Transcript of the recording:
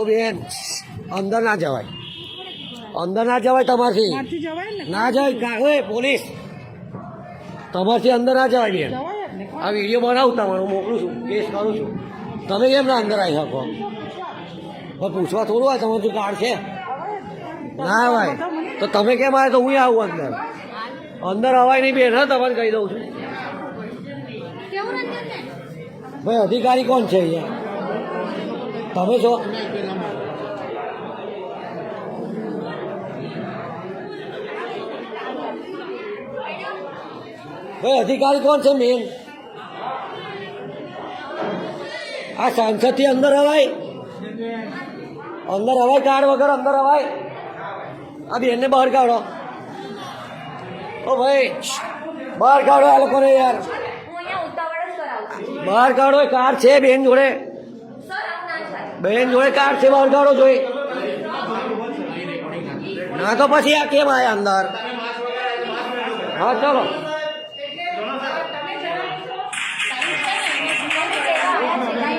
ઓ બેન અંદર ના જવાય. અંદર ના જવાય તમારથી. ને? ના જાય કા- પોલીસ. તમારથી અંદર ના જવાય બેન. આ વીડિયો બનાવું તમારો મોકલું છું કેસ કરું છું. તમે કેમ ના અંદર આવી શકો? હવે પૂછવા થોડું હોય તમારું કાર્ડ છે? ના ભાઈ. તો તમે કેમ આવે તો હું આવું અંદર. અંદર અવાય નહીં બેન હા તમારે કહી દઉં છું. ભાઈ અધિકારી કોણ છે અહીંયા? તમે છો? ભાઈ અધિકારી કોણ છે મેન આ સાંસદથી અંદર અવાય અંદર અવાય કાર્ડ વગર અંદર અવાય આ બેનને બહાર કાઢો. ઓ ભાઈ બહાર કાઢો આ લોકોને યાર. બહાર કાઢો કાર છે બેન જોડે. ના થાય બેન જોડે કાર છે બહાર કાઢો જોઈ ના તો પછી આ કેમ આયા અંદર? હા ચલો.